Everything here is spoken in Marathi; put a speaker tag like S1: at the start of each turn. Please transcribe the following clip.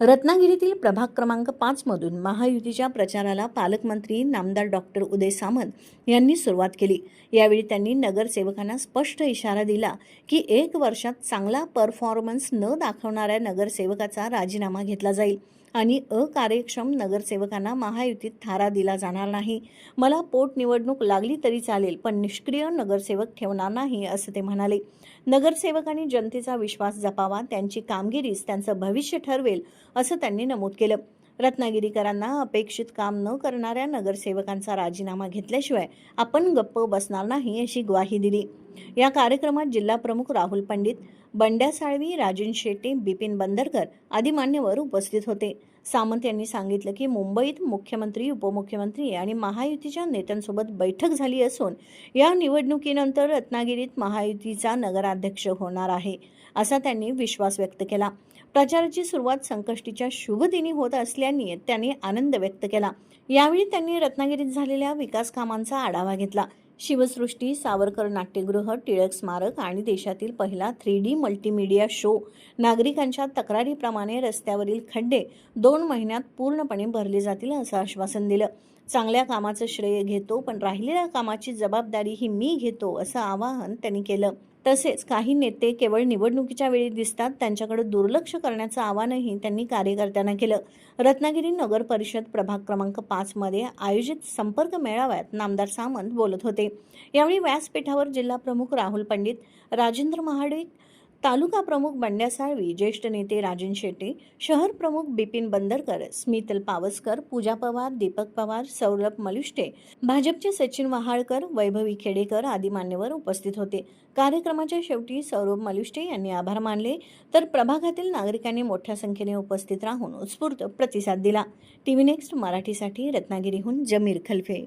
S1: रत्नागिरीतील प्रभाग क्रमांक पाचमधून महायुतीच्या प्रचाराला पालकमंत्री नामदार डॉक्टर उदय सामंत यांनी सुरुवात केली. यावेळी त्यांनी नगरसेवकांना स्पष्ट इशारा दिला की एक वर्षात चांगला परफॉर्मन्स न दाखवणाऱ्या नगरसेवकाचा राजीनामा घेतला जाईल. आणि अकार्यक्षम नगरसेवकांना महायुतीत थारा दिला जाणार नाही. मला पोटनिवडणूक लागली तरी चालेल पण निष्क्रिय नगरसेवक ठेवणार नाही असं ते म्हणाले. नगरसेवकांनी जनतेचा विश्वास जपावा त्यांची कामगिरीच त्यांचं भविष्य ठरवेल असं त्यांनी नमूद केलं. रत्नागिरीकरांना अपेक्षित काम न करणाऱ्या नगरसेवकांचा राजीनामा घेतल्याशिवाय आपण गप्प बसणार नाही अशी ग्वाही दिली. या कार्यक्रमात जिल्हा प्रमुख राहुल पंडित बंड्या साळवी राजन शेट्टी बिपिन बंदरकर आदी मान्यवर उपस्थित होते. सामंत यांनी सांगितलं की मुंबईत मुख्यमंत्री उपमुख्यमंत्री आणि महायुतीच्या नेत्यांसोबत बैठक झाली असून या निवडणुकीनंतर रत्नागिरीत महायुतीचा नगराध्यक्ष होणार आहे असा त्यांनी विश्वास व्यक्त केला. प्रचाराची सुरुवात संकष्टीच्या शुभदिनी होत असल्याने त्यांनी आनंद व्यक्त केला. यावेळी त्यांनी रत्नागिरीत झालेल्या विकास कामांचा आढावा घेतला. शिवसृष्टी सावरकर नाट्यगृह टिळक स्मारक आणि देशातील पहिला थ्री डी मल्टीमीडिया शो. नागरिकांच्या तक्रारीप्रमाणे रस्त्यावरील खड्डे दोन महिन्यात पूर्णपणे भरले जातील असं आश्वासन दिलं. चांगल्या कामाचं श्रेय घेतो पण राहिलेल्या कामाची जबाबदारी ही मी घेतो असं आवाहन त्यांनी केलं. तसेच काही नेते केवळ निवडणुकीच्या वेळी दिसतात त्यांच्याकडे दुर्लक्ष करण्याचं आवाहनही त्यांनी कार्यकर्त्यांना केलं. रत्नागिरी नगर परिषद प्रभाग क्रमांक पाचमध्ये आयोजित संपर्क मेळाव्यात नामदार सामंत बोलत होते. यावेळी व्यासपीठावर जिल्हा प्रमुख राहुल पंडित राजेंद्र महाडिक तालुका प्रमुख बंड्या साळवी ज्येष्ठ नेते राजन शेट्टी शहर प्रमुख बिपिन बंदरकर स्मितल पावसकर पूजा पवार दीपक पवार सौरभ मलुष्टे भाजपचे सचिन वहाळकर वैभवी खेडेकर आदी मान्यवर उपस्थित होते. कार्यक्रमाच्या शेवटी सौरभ मलुष्टे यांनी आभार मानले. तर प्रभागातील नागरिकांनी मोठ्या संख्येने उपस्थित राहून उत्स्फूर्त प्रतिसाद दिला. टीव्ही नेक्स्ट मराठीसाठी रत्नागिरीहून जमीर खलफे.